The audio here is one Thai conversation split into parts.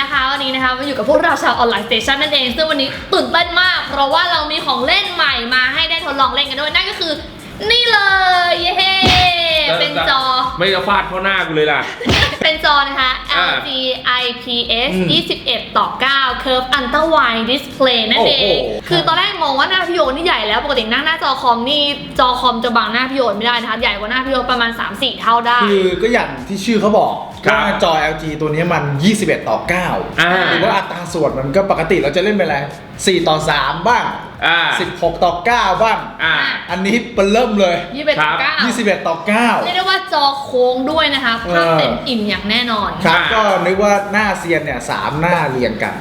นะคะ วันนี้นะคะมาอยู่กับพวกเราชาวออนไลน์สเตชันนั่นเอง ซึ่งวันนี้ตื่นเต้นมาก เพราะว่าเรามีของเล่นใหม่มาให้ได้ทดลองเล่นกันด้วย นั่นก็คือ นี่เลย เย้ เป็นจอ ไม่จะฟาดเข้าหน้ากูเลยล่ะ เป็นจอนะคะอ่า LG IPS อืม21ต่อ9 Curve Ultra Wide Display นั่นเองโอ้โหคือตอนแรกมองว่าหน้าพี่โยนี่ใหญ่แล้ว ปกตินั่งหน้าจอคอมนี่ จอคอมจะบังหน้าพี่โยไม่ได้นะคะ ใหญ่กว่าหน้าพี่โยประมาณ 3-4 เท่าได้ คือก็อย่างที่ชื่อเขาบอก ครับว่าจอ LG ตัวนี้มัน 21 ต่อ9อ่า หรือว่าอัตราส่วนมันก็ปกติเราจะเล่นเป็นอะไร 4 ต่อ 3 บ้าง อ่า 16 ต่อ 9 บ้าง อ่า อันนี้เป็นเริ่มเลย21 ต่อครับ9 21ต่อเรียกได้ว่าจอโค้งด้วยนะคะภาพเต็มอิ่มอย่างแน่นอน9ครับอ่าก็นึกว่าหน้าเซียนเนี่ยสามหน้าเรียงกัน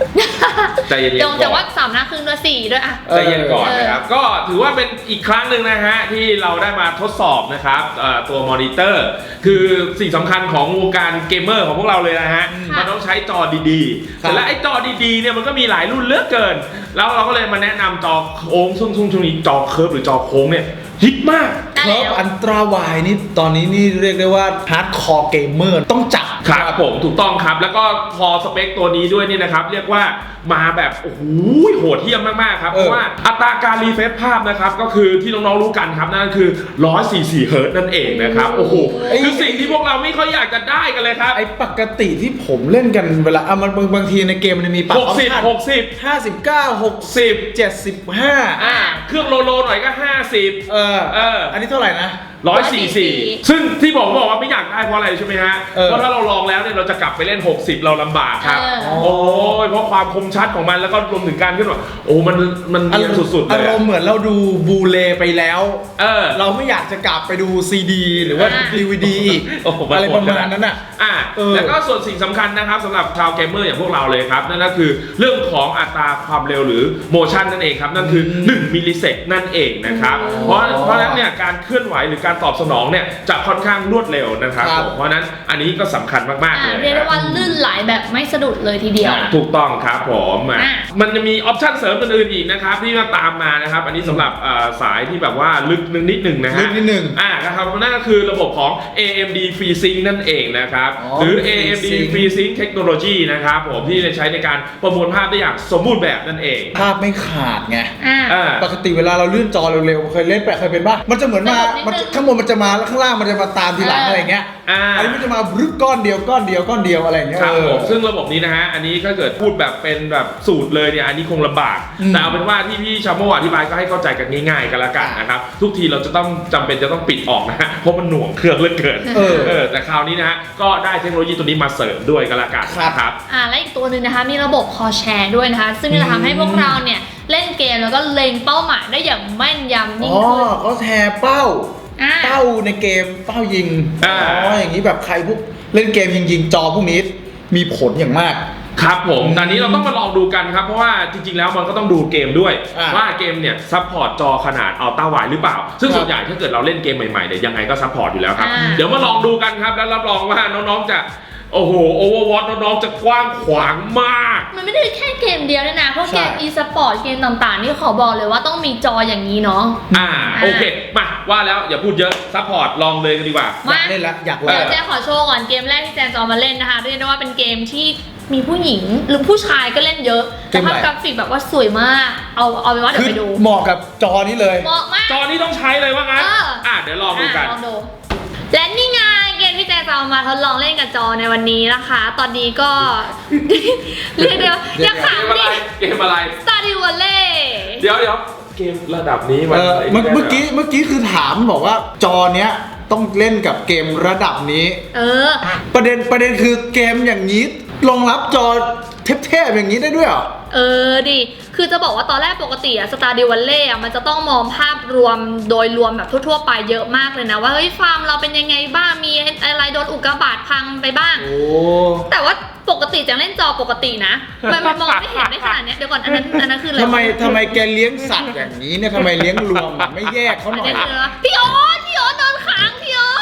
ใจเย็นเดี๋ยวๆแต่ก่อว่านสามหน้าครึ่งด้วยสี่ด้วยอะใจเย็นก่อนเออนะครับ ก็ถือว่าเป็นอีกครั้งหนึ่งนะฮะที่เราได้มาทดสอบนะครับเอ่อตัวมอนิเตอร์ คือสิ่งสำคัญของวงการเกมเมอร์ของพวกเราเลยนะฮะ มันต้องใช้จอดีๆครับแต่และไอ้จอดีๆเนี่ยมันก็มีหลายรุ่นเหลือกเกิน แล้วเราก็เลยมาแนะนำจอโค้งซึ่งช่วงนี้จอเคิร์ฟหรือจอโค้งเนี่ยฮิตมากได้เคิร์ฟแล้ว อันตราวายนี่ตอนนี้นี่เรียกได้ว่าฮาร์ดคอร์เกมเมอร์ต้องจับ ครับผมถูกต้องครับ แล้วก็พอสเปคตัวนี้ด้วยนี่นะครับ เรียกว่ามาแบบโอ้โหโหดเหี้ยมมาก ๆ ครับเพเออราะว่าอัตราการรีเฟรชภาพนะครับ ก็คือที่น้อง ๆ รู้กันครับ นั่นก็คือ 144 เฮิร์ตซ์นั่นเองนะครับ โอ้โห คือสิ่งที่พวกเราไม่ค่อยอยากจะได้กันเลยครับ ไอปกติที่ผมเล่นกันเวลาอะมันบางบางทีในเกมมันมีปรับ60 60 ห้าสิบเก้าหก10เจ็ดสิบห้าอ่าเครื่องโลโลหน่อยก็ 50 เออเอออันนี้เท่าไหร่นะ144 ซึ่งที่บอกบอกว่าไม่อยากได้เพราะอะไรใช่ไหมฮะ เออ เพราะถ้าเราลองแล้วเนี่ยเราจะกลับไปเล่น 60 เราลำบากครับ เออ โอ้ยเพราะความคมชัดของมันแล้วก็รวมถึงการเคลื่อนไหวโอ้มันมันเนียนสุดๆเลอายรอะมณ์เหมือนเราดูบูเลไปแล้ว เออ เราไม่อยากจะกลับไปดูซีดี หรือว่าอ่า ดีวดีอีกโอ้โหอะไรประมาณโหดขนาดนั้นอะ อ่าเออแล้วก็ส่วนสิ่งสำคัญนะครับสำหรับชาวเกมเมอร์อย่างพวกเราเลยครับ นั่นก็คือเรื่องของอัตราความเร็วหรือโมชันนั่นเองครับ นั่นคือ 1 มิลลิเซกนั่นเองนะครับ เพราะเพราะฉะนั้นเนี่ยการเคลื่อนไหวหรือการตอบสนองเนี่ยจะค่อนข้างรวดเร็วนะครับครับ ผมเพราะฉะนั้นอันนี้ก็สำคัญมากๆอ่าเลยเรียกได้ว่าลื่นไหลแบบไม่สะดุดเลยทีเดียว ถูกต้องครับผมอะอะ มันจะมีออปชั่นเสริมอื่นๆอีกนะครับที่มาตามมานะครับ อันนี้สำหรับเอ่อสายที่แบบว่าลึกนึงนิดหนึ่งนะฮะลึกนิดนึงอ่านะครับนั่นก็คือระบบของ AMD FreeSync นั่นเองนะครับ อ๋อหรือ FreeSync AMD FreeSync Technology นะครับผมที่จะใช้ในการประมวลภาพได้อย่างสมบูรณ์แบบนั่นเองภาพไม่ขาดไง อ่า อ่า ปกติเวลาเราเลื่อนจอเร็วๆเคยเล่นไปเคยเป็นป่ะมันจะเหมือนมาสะดุดนิดนึงมันจะข้างบนมันจะมาแล้วข้างล่างมันจะมาตามทีหลังเออออะไรเงี้ยอ่า อันนี้มันจะมาบรึกก้อนเดียวก้อนเดียวก้อนเดียวอะไรเงี้ยครับเอผอมซึ่งระบบนี้นะฮะ อันนี้ถ้าเกิดพูดแบบเป็นแบบสูตรเลยเนี่ย อันนี้คงลำบาก อืมแต่เอาเป็นว่าที่พี่ชาโมอธิบายก็ให้เข้าใจกันง่ายๆกันละกันนะครับ ทุกทีเราจะต้องจำเป็นจะต้องปิดออกนะฮะ เพราะมันหน่วงเครื่องเหลือเกินเออเออแต่คราวนี้นะฮะ ก็ได้เทคโนโลยีตัวนี้มาเสริมด้วยกันละกันครับนะครับ อ่าและอีกตัวหนึ่งนะคะมีระบบคอแชร์ด้วยนะคะ ซึ่งจะทำให้พวกเราเนี่ยเล่นเกมแล้วก็เล็งเป้าหมายได้อย่างแม่นยำยิ่อ๋งอขึ้นเขาแทร์เป้า อ่า เป้าในเกมเป้ายิงอ่าอ๋ออย่างนี้แบบใครพวกเล่นเกมยิงยิงๆจอพวกนี้มีผลอย่างมาก ครับผมอืมตอนนี้เราต้องมาลองดูกันครับ เพราะว่าจริง ๆ แล้วมันก็ต้องดูเกมด้วย อ่าว่าเกมเนี่ยซัพพอร์ตจอขนาดอัลต้าไวหรือเปล่า ซึ่งครับส่วนใหญ่ถ้าเกิดเราเล่นเกมใหม่ๆเนี่ยยังไงก็ซัพพอร์ตอยู่แล้วครับ อ่า เดี๋ยวมาลองดูกันครับ แล้วรับรองว่าน้องๆจะ โอ้โหโอเวอร์วอตน้องๆจะกว้างขวางมาก มันไม่ได้แค่เกมเดียวด้วยนะ เพราะใช่ เกม e-sport เกมต่างๆ นี่ขอบอกเลยว่าต้องมีจออย่างนี้เนาะ อ่า โอเค มา ว่าแล้วอย่าพูดเยอะซัพพอร์ตลองเลยกันดีกว่า อยากเล่นละอยากเดี๋ยวเล่นแจนขอโชว์ก่อนเกมแรกที่แจนจะเอามาเล่นนะคะ เรียกได้ว่าเป็นเกมที่มีผู้หญิงหรือผู้ชายก็เล่นเยอะเกแต่มอะไรภาพกราฟิกแบบว่าสวยมาก เอาเอาเป็นว่าเดี๋ยคือวไปดูเหมาะกับจอนี้เลย เหมาะมาก จอนี้ต้องใช้เลยว่างั้น เอออ่ อ่าเดี๋ยวลองดูกัน อะลองดู และนี่ไงเกมที่แจนจะเอามาทดลองเล่นกับจอในวันนี้นะคะ ตอนนี้ก็ เรียกเดียวอย่าเกขำมอะไรดิเกมอะไรสตาร์ดิวเล่เดี๋ยวเดี๋ยวเกมระดับนี้มันเออเมื่อไได้เมื่อกี้เมื่อกี้คือถามบอกว่าจอเนี้ยต้องเล่นกับเกมระดับนี้ เออ ประเด็นประเด็นคือเกมอย่างนี้รองรับจอเทพๆอย่างนี้ได้ด้วยเหรอเออดิ คือจะบอกว่าตอนแรกปกติอะสตาร์ดิวันเล่อะมันจะต้องมองภาพรวมโดยรวมแบบทั่วๆไปเยอะมากเลยนะ ว่าเฮ้ยฟาร์มเราเป็นยังไงบ้าง มีอะไรโดนอุกกาบาตพังไปบ้าง โอ้ แต่ว่าปกติจะเล่นจอปกตินะ มันมันมองไม่เห็นได้ขนาดเนี้ยเดี๋ยวก่อนอันนั้นอันนั้นคืออะไรทำไมทำไมแกเลี้ยงสัตว์อย่างนี้เนี่ยทำไมเลี้ยงรวมอะไม่แยกเขาอันหน่อยนี้คือพี่โอ๊ตพี่โอ๊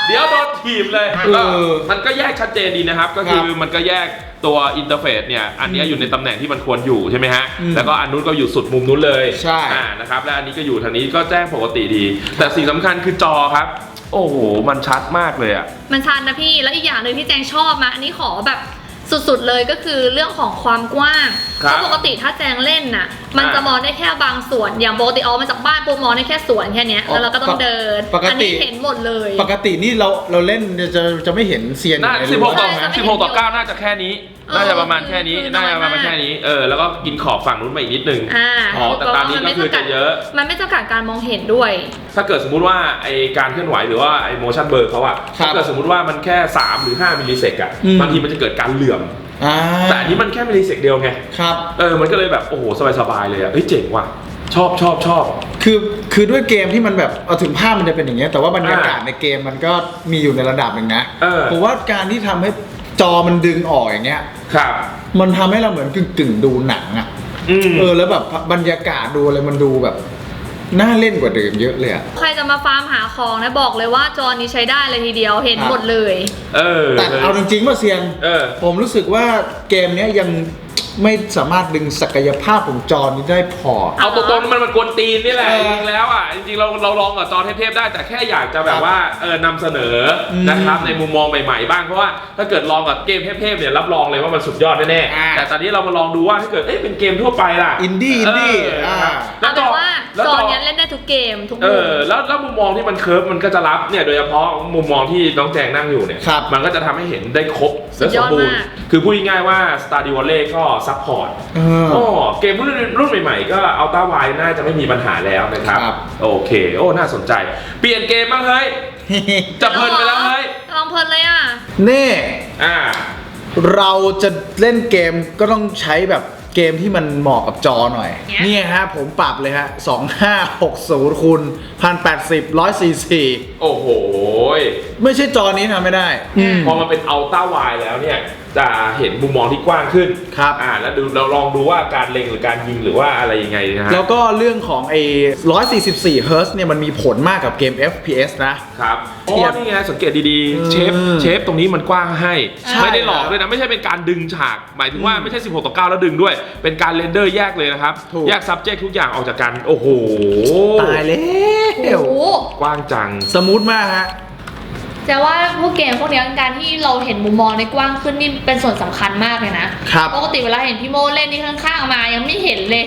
เดี๋ยวโดนถีบเลยเออมันก็แยกชัดเจนดีนะครับ ก็คือมันก็แยกตัวอินเทอร์เฟซเนี่ยอันเนี้ยอยู่ในตำแหน่งที่มันควรอยู่ใช่ไหมฮะอืมแล้วก็อันนู้นก็อยู่สุดมุมนู้นเลยใช่ อ่านะครับและอันนี้ก็อยู่ทางนี้ก็แจ้งปกติดี แต่สิ่งสำคัญคือจอครับ โอ้โหมันชัดมากเลยอะมันชันนะพี่ แล้วอีกอย่างหนึ่งที่แจงชอบมาอันนี้ขอแบบสุดๆเลยก็คือเรื่องของความกว้างครั เพบราะปกติถ้าแจงเล่นน่ะ มันอ่าจะมองได้แค่บางส่วน อย่างปกติออกมาจากบ้านปุ๊บมองได้แค่ส่วนแค่เนี้ยอ๋อแล้วเราก็ต้องเดิน ปกติ อันนี้เห็นหมดเลย ปกตินี่เราเราเล่นจะจะไม่เห็นเซียนอน่ายู่ในสิบหรั้วกต่อใช่สิบหกต่อเก้าน่าจะแค่นี้ เออน่าจะประมาณแค่นี้ คือน่าจะประมาณน้อยมากแค่นี้ เออ แล้วก็กินขอบฝั่งนู้นมาอีกนิดนึง อ่าอ๋อแต่ตอนนี้ก็คือจะเยอะ มันไม่จำกัดการมองเห็นด้วย ถ้าเกิดสมมุติว่าไอการเคลื่อนไหวหรือว่าไอ motion blur เขาอะครับถ้าเกิดสมมุติว่ามันแค่ 3 หรือ 5มิลลิเซกอะอืม บางทีมันจะเกิดการเหลื่อม อ่าแต่อันนี้มันแค่มิลลิเซกเดียวไง ครับ เออ มันก็เลยแบบ โอ้โห สบายๆเลยอะเฮ้ย เจ๋งว่ะ ชอบชอบชอบ คือคือด้วยเกมที่มันแบบเอาถึงภาพมันจะเป็นอย่างเงี้ยแต่ว่าบรรยากาศอ่าในเกมมันก็มีอยู่ในระดับหนึ่งนะเออ ผมว่าการที่ทำให้จอมันดึงออกอย่างเงี้ย ครับ มันทำให้เราเหมือนกึ่งกึ่งๆดูหนังอะอืม เออแล้วแบบบรรยากาศดูอะไรมันดูแบบ น่าเล่นกว่าเดิมเยอะเลยอะ ใครจะมาฟาร์มหาของนะบอกเลยว่าจอนี้ใช้ได้เลยทีเดียวเห็นครับหมดเลย เออแต่เอาจริงๆว่าเซียน เออ ผมรู้สึกว่าเกมเนี้ยยัง ไม่สามารถดึงศักยภาพของจอนี้ได้พอ เอาตรงๆมันมันกวนตีนนี่แหละเออจริงๆแล้วอะจริงๆเราเราลองกับจอเทพๆได้แต่แค่อยากจะแบบว่าเออนำเสนออมนะครับในมุมมองใหม่ๆบ้างเพราะว่าถ้าเกิดลองกับเกมเทพๆเนี่ยรับรองเลยว่ามันสุดยอดแน่อ่าๆแต่ตอนนี้เรามาลองดูว่าถ้าเกิดเอ๊ะเป็นเกมทั่วไปล่ะอินดี้อินดี้เออนะครับอ่าแล้วเอาจเป็อนว่าแล้วจจออเนี้ยเล่นได้ทุกเกมทุกเอมุมอแล้วแล้วมุมมองที่มันเคิร์ฟมันก็จะรับเนี่ยโดยเฉพาะมุมมองที่น้องแจงนั่งอยู่เนี่ยครับมันก็จะทำให้เห็นได้ครบสุและดสยมอดบูรณ์มากคือพูดง่ายๆว่า Stardew Valley ก็ซัพพอร์ตเออ โอ้เกมรุ่นรุ่นใหม่ๆ ก็อัลต้าไวน่าจะไม่มีปัญหาแล้วนะครับ ครับ โอเค โอ้ น่าสนใจ เปลี่ยนเกมบ้างเฮ้ย จะเพลินไปแล้วเฮ้ย ลองเพลินเลยอะเน่อ่า เราจะเล่นเกมก็ต้องใช้แบบเกมที่มันเหมาะกับจอหน่อย เนี่ยนี่ฮะผมปรับเลยฮะ 2560คูณ1080 144โอ้โหไม่ใช่จอนี้ทำไม่ได้อืมพอมันเป็นอัลต้าไวแล้วเนี่ย จะเห็นมุมมองที่กว้างขึ้นครับ อ่าแล้วดูเราลองดูว่าการเล็งหรือการยิงหรือว่าอะไรยังไงนะฮะ แล้วก็เรื่องของไอ้144เฮิร์ตเนี่ยมันมีผลมากกับเกม FPS นะ ครับโอ้เทียบนี่ไงสังเกตดีเออๆเชฟ เชฟตรงนี้มันกว้างให้ ใช่ไม่ได้หลอกด้วยนะ ไม่ใช่เป็นการดึงฉาก หมายถึงว่าไม่ใช่ 16 ต่อ 9 แล้วดึงด้วย เป็นการเรนเดอร์แยกเลยนะครับ ถูก แยก subject ทุกอย่างออกจากกัน โอ้โห ตายแล้โอ้ว โห กว้างจัง สมูทมากฮะ แต่ว่าพวกเกมพวกเนี้ยการที่เราเห็นมุมมองในกว้างขึ้นนี่เป็นส่วนสำคัญมากเลยนะครับ ปกติเวลาเห็นพี่โมเล่นนี่ข้างๆมายังไม่เห็นเลย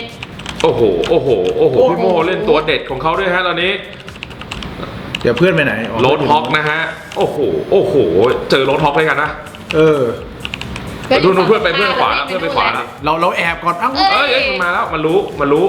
โอ้โห โอ้โห โอ้โหโอ้โหพี่โมเล่นตัวเด็ดของเขาด้วยฮะตอนนี้เดี๋ยวเพื่อนไปไหนโรดฮอกนะฮะ โอ้โห โอ้โห เจอโรดฮอกด้วยกันนะ เออ ดูดูเพื่อนไปเพื่อนขวาแล้วเพื่อนไปขวาแล้ว เราเราแอบก่อนเอ้าเอ้ยเอ้ยเอ้ยมันมาแล้วมันรู้มันรู้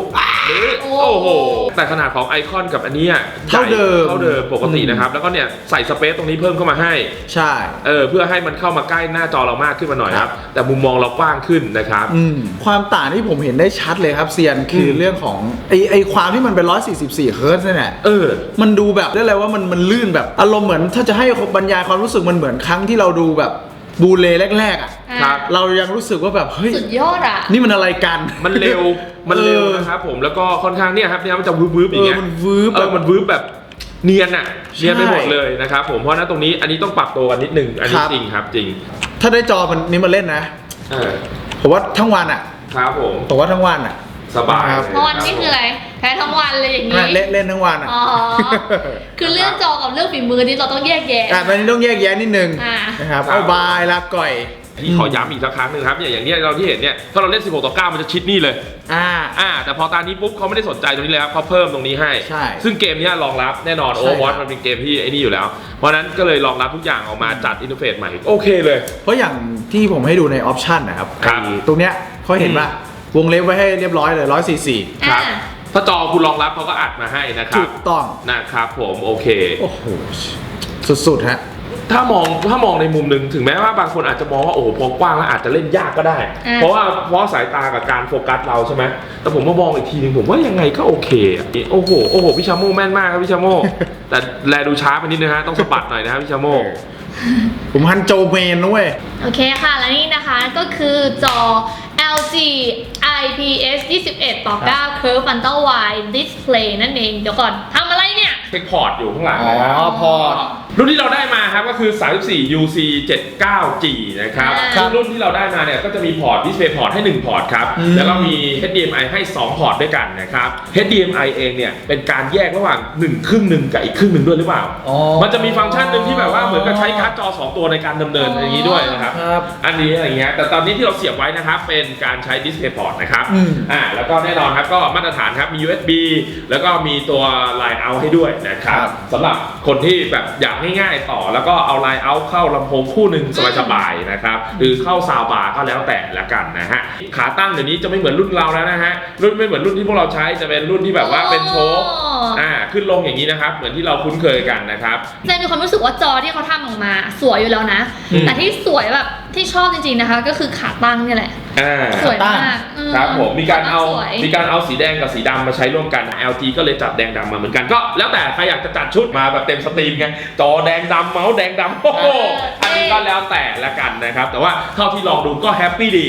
นี่โอ้โอ้โห แต่ขนาดของไอคอนกับอันเนี้ยเท่าเดิม เท่าเดิมปกตินะครับ แล้วก็เนี่ยใส่สเปซตรงนี้เพิ่มเข้ามาให้ ใช่ เออเพื่อให้มันเข้ามาใกล้หน้าจอเรามากขึ้นมาหน่อยครับ แต่มุมมองเรากว้างขึ้นนะครับอืมความต่างที่ผมเห็นได้ชัดเลยครับเซียนคืออมเรื่องของไอไอความที่มันเป็น 144 เฮิร์ตซ์เนี่ยแหละเออ มันดูแบบได้เลยว่ามันมันลื่นแบบอารมณ์เหมือน ถ้าจะให้บรรยายความรู้สึกมันเหมือนครั้งที่เราดูแบบ บูเลแรกๆอะอะครับ เรายังรู้สึกว่าแบบเฮ้ยสุดยอดอะ นี่มันอะไรกัน มันเร็ว มันเร็วเออ นะครับผม แล้วก็ค่อนข้างเนี่ยครับเนี่ยมันจะวืบวืบๆอย่างเงี้ยเออมันวืบเออมันวืบแบบเนียนอะเนียนไปใช่หมดเลยนะครับผม เพราะฉะนั้นตรงนี้อันนี้ต้องปรับตัวกันนิดนึง อันนี้ครับ จริงครับจริงถ้าได้จอมันนี้มาเล่นนะ เออผมว่าทั้งวันอะครับผม ผมว่าทั้งวันอะ สบายครับเลยทั้งวันนี่คืออะไรแพ้ทั้งวันเลยอย่างนี้เล่นเล่นทั้งวันอะอ๋อ คือเรื่องจอกับเรื่องฝีมือนี่เราต้องแยกแยะ อะตอนนี้ต้องแยกแยะนิดนึงอ่านะครับ เอาบายลาก่อยพี่ขอย้ำอีกสักครั้งหนึ่งครับเนี่ยอย่างเนี้ยเราที่เห็นเนี่ยถ้าเราเล่น 16 ต่อ 9 มันจะชิดนี่เลย อ่า อ่า แต่พอตอนนี้ปุ๊บเขาไม่ได้สนใจตรงนี้เลยครับเขาเพิ่มตรงนี้ให้ ใช่ซึ่งเกมเนี้ยรองรับแน่นอนใช่โอเวอร์วอครับ มันเป็นเกมที่ไอ้นี่อยู่แล้ว เพราะฉะนั้นก็เลยรองรับทุกอย่างออกมาจัดอินเทอร์เฟซใหม่ โอเคเลย เพราะอย่างที่ผมให้ดูในออปชันนะครับครับไอ้ตรงเนี้ยเขาเห็นว่า วงเล็บไว้ให้เรียบร้อยเลย 144 ครับ อ่า ถ้าจอคุณรองรับเขาก็อัดมาให้นะครัถูบกต้อง นะครับผมโอเค โอ้โห สุดๆ ฮะ ถ้ามองถ้ามองในมุมหนึ่งถึงแม้ว่าบางคนอาจจะมองว่าโอ้โหพอกว้างแล้วอาจจะเล่นยากก็ได้ อ่า เพราะว่าเพราะสายตากับการโฟกัสเราใช่ไหมแต่ผมมามองอีกทีหนึงผมว่ายังไงก็โอเคอะโอ้โหโอ้โหพี่ชาโม่แม่นมากครับพี่ชาโม่ แต่แลดูช้าไปนิดนึงฮะต้องสะบัดหน่อยนะครับพี่ชาโม่ผมฮันโจเมนนะเว้ย โอเคค่ะ และนี่นะคะก็คือจอ LG IPS 21ต่อ9 Curve Under Wide Display นั่นเอง เดี๋ยวก่อนทำอะไรเนี่ยเทคพอร์ตอยู่ข้างหลังอ๋อนะครับพอร์ต รุ่นที่เราได้มาครับก็คือ 34 UC 79G นะครับครับ รุ่นที่เราได้มาเนี่ยก็จะมีพอร์ต Display พอร์ตให้ 1 พอร์ตครับ อืม แล้วก็มี HDMI ให้ 2 พอร์ตด้วยกันนะครับ HDMI เองเนี่ยเป็นการแยกระหว่าง 1 ครึ่งหนึ่งกับอีกครึ่งหนึ่งด้วยหรือเปล่า อ๋อ มันจะมีฟังก์ชันหนึ่งที่แบบว่าเหมือนกับใช้การ์ดจอ 2 ตัวในการดำเนินอย่างนี้ด้วยนะครับ ครับ อันนี้อะไรเงี้ย แต่ตอนนี้ที่เราเสียบไว้นะครับ เป็นการใช้ Display Port นะครับ อืม อ่า แล้วก็แน่นอนครับ ก็มาตรฐานครับ มี USB แล้วก็มีตัว Line Out ให้ด้วยนะครับครับ สำหรับคนที่แบบอยากง่ายๆต่อ แล้วก็เอา Line Out เข้าลำโพงคู่หนึ่งสบายๆนะครับหรือเข้าซาวบาร์ก็แล้วแต่ละกันนะฮะขาตั้งเดี๋ยวนี้จะไม่เหมือนรุ่นเราแล้วนะฮะรุ่นไม่เหมือนรุ่นที่พวกเราใช้จะเป็นรุ่นที่แบบว่าเป็นโชค อ่าขึ้นลงอย่างนี้นะครับ เหมือนที่เราคุ้นเคยกันนะครับแต่มีความรู้สึกว่าจอที่เขาทำออกมา สวยอยู่แล้วนะ อืม แต่ที่สวยแบบที่ชอบจริงๆนะคะ ก็คือขาตั้งเนี่ยแหละ อ่า สวยมากอืครับผมมีการเอาขตั้งสวย มีการเอาสีแดงกับสีดำมาใช้ร่วมกัน LG ก็เลยจัดแดงดำมาเหมือนกันก็ แล้วแต่ใครอยากจะจัดชุดมาแบบเต็มสตรีมไงจอแดงดำเมาส์แดงดำโอ้โหอันนี้ก็แล้วแต่ละกันนะครับ แต่ว่าเท่าที่ลองดูก็แฮปปี้ดี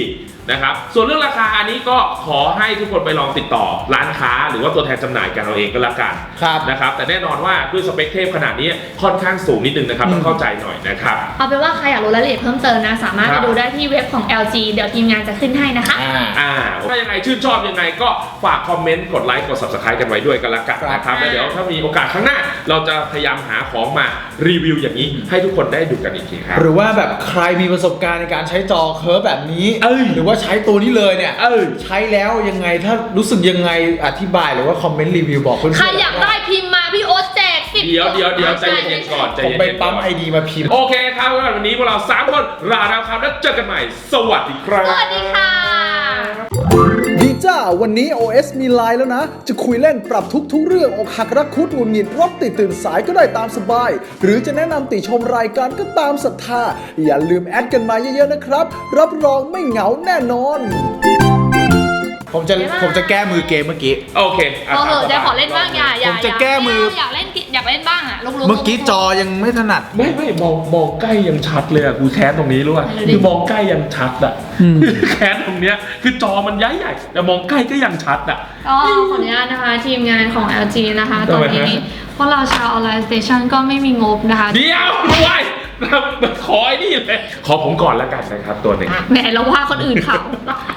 นะครับ ส่วนเรื่องราคาอันนี้ก็ขอให้ทุกคนไปลองติดต่อร้านค้า หรือว่าตัวแทนจำหน่ายกันเอาเองก็แล้วกันครับนะครับแต่แน่นอนว่าด้วยสเปคเทพขนาดนี้ค่อนข้างสูงนิดนึงนะครับต้องเข้าใจหน่อยนะครับเอาเป็นว่าใครอยากรู้รายละเอียดเพิ่มเติมนะสามารถคไปรับดูได้ที่เว็บของ LG เดี๋ยวทีมงานจะขึ้นให้นะคะอ่าอ่าถ้ายังไงชื่นชอบยังไงก็ฝากคอมเมนต์กดไลค์กด subscribe กันไว้ด้วยกันละกันนะครับครับแล้วเดี๋ยวถ้ามีโอกาสข้างหน้า เราจะพยายามหาของมารีวิวอย่างนี้ ให้ทุกคนได้ดูกันอีกทีครับหรือว่าแบบใครมีประสบการณ์ในการใช้จอเคิร์ฟแบบนี้เอ้ยหรือว่าใช้ตัวนี้เลยเนี่ยเออใช้แล้วยังไงถ้ารู้สึกยังไงอธิบายหรือว่าคอมเมนต์รีวิวบอกเพื่อนๆใครอยากได้พิมพ์มาพี่โอ๊ตแจกสิบเดี๋ยวเดี๋ยวเดี๋ยวใจเย็นๆก่อนใจผมเย็นๆไปก่ปั๊มอนไอดีมาพิมพ์ โอเคครับวันนี้พวกเราสามคนลาแล้วครับแล้วเจอกันใหม่ สวัสดีครับสวัสดีค่ะดี จ้า วันนี้ OS มีไลน์แล้วนะ จะคุยเล่นปรับทุกทุกๆเรื่องอกหักรักคุดหงุดหงิดรถติดตื่นสายก็ได้ตามสบาย หรือจะแนะนำติชมรายการก็ตามศรัทธา อย่าลืมแอดกันมาเยอะๆนะครับ รับรองไม่เหงาแน่นอน ผมจะบ๊ายบายผมจะแก้มือเกมเมื่อกี้ โอเคเออเหอะเดี๋ยวขอเล่นบ้างอย่าอย่าผมจะแก้มืออยากเล่นอยากเล่นบ้างอะ ลุกๆเมื่อกี้จอยังไม่ถนัด ไม่ไม่มองมองใกล้ยังชัดเลยอะกูแค้นตรงนี้รู้ป่ะอะไรดิคือมองใกล้ยังชัดอะแค้นตรงเนี้ย คือจอมันใหญ่ใหญ่ๆแต่มองใกล้ก็ยังชัดอะก็ขออนุญาตนะคะ ทีมงานของ LG นะคะตทำอนไมฮะนี้พวกเราชาวออนไลน์สเตชันก็ไม่มีงบนะคะเดี๋ยวด้วยขอไอ้นี่เลยขอผมก่อนแล้วกันนะครับตัวหนึ่ง แหมเราว่าคนอื่นเขา